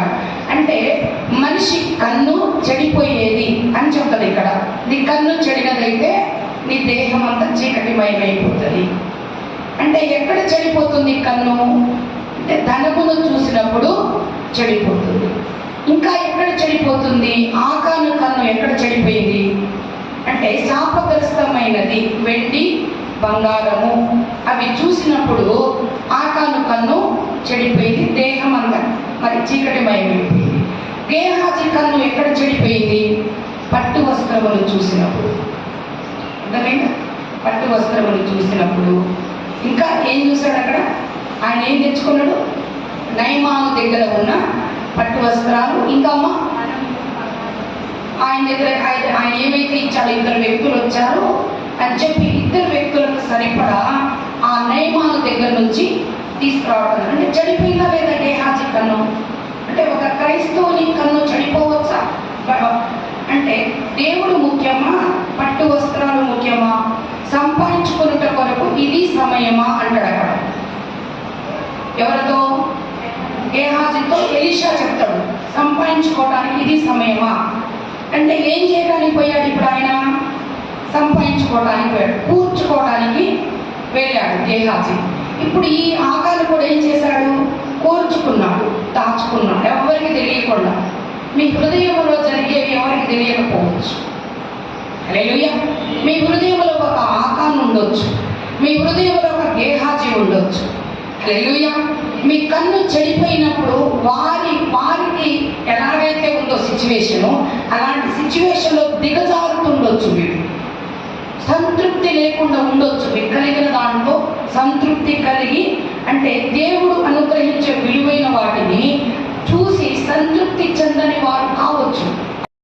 అంటారు అంటే మనిషి కన్ను చెడిపోయేది అని చెప్తుంది ఇక్కడ. నీ కన్ను చెడినదైతే నీ దేహం అంతా చీకటిమయమైపోతుంది. అంటే ఎక్కడ చెడిపోతుంది కన్ను? అంటే ధనమును చూసినప్పుడు చెడిపోతుంది. ఇంకా ఎక్కడ చెడిపోతుంది? ఆకాను కన్ను ఎక్కడ చెడిపోయింది? అంటే శాపగ్రస్తమైనది వెండి బంగారము. అవి చూసినప్పుడు ఆకాను కన్ను చెడిపోయింది దేహం అది మరి చీకటిమయమైపోయింది గేహాజీ కన్ను ఎక్కడ చెడిపోయింది? పట్టు వస్త్రములు చూసినప్పుడు. అర్థమైందా? పట్టు వస్త్రములు చూసినప్పుడు. ఇంకా ఏం చూశాడు అక్కడ? ఆయన ఏం తెచ్చుకున్నాడు? నైమాను దగ్గర ఉన్న పట్టు వస్త్రాలు. ఇంకా అమ్మ? ఆయన దగ్గర ఆయన ఏమైతే ఇచ్చాడో ఇద్దరు వ్యక్తులు వచ్చారో అని చెప్పి ఇద్దరు వ్యక్తులకు సరిపడా ఆ నయమాను దగ్గర నుంచి తీసుకురావడం. అంటే చెడిపోయిందా లేదా కన్ను. అంటే ఒక క్రైస్తవుని కన్ను చెడిపోవచ్చా అంటే దేవుడు ముఖ్యమా? పట్టు వస్త్రాలు ముఖ్యమా? సంపాదించుకున్నట కొరకు ఇది సమయమా? అంటాడు అక్కడ. ఎవరితో? గేహాజీతో ఎలీషా చెప్తాడు. సంపాదించుకోవడానికి ఇది సమయమా? అంటే ఏం చేయడానికి పోయాడు ఇప్పుడు ఆయన? సంపాదించుకోవడానికి పోయాడు. కూర్చుకోవడానికి వెళ్ళాడు గేహాజీ. ఇప్పుడు ఈ ఆకాలు కూడా ఏం చేశాడు? తెలియకుండా మీ హృదయంలో జరిగేవి ఎవరికి తెలియకపోవచ్చు. హల్లెలూయా. మీ హృదయంలో ఒక ఆకాన్ ఉండొచ్చు. మీ హృదయంలో ఒక గేహాజీ ఉండొచ్చు. హల్లెలూయా. మీ కన్ను చెడిపోయినప్పుడు వారి వారికి ఎలాగైతే ఉందో సిచ్యువేషను అలాంటి సిచ్యువేషన్లో దిగజారుతుండొచ్చు మీరు. సంతృప్తి లేకుండా ఉండొచ్చు. మీకు కలిగిన దాంట్లో సంతృప్తి కలిగి అంటే దేవుడు అనుగ్రహించే విలువైన వాటిని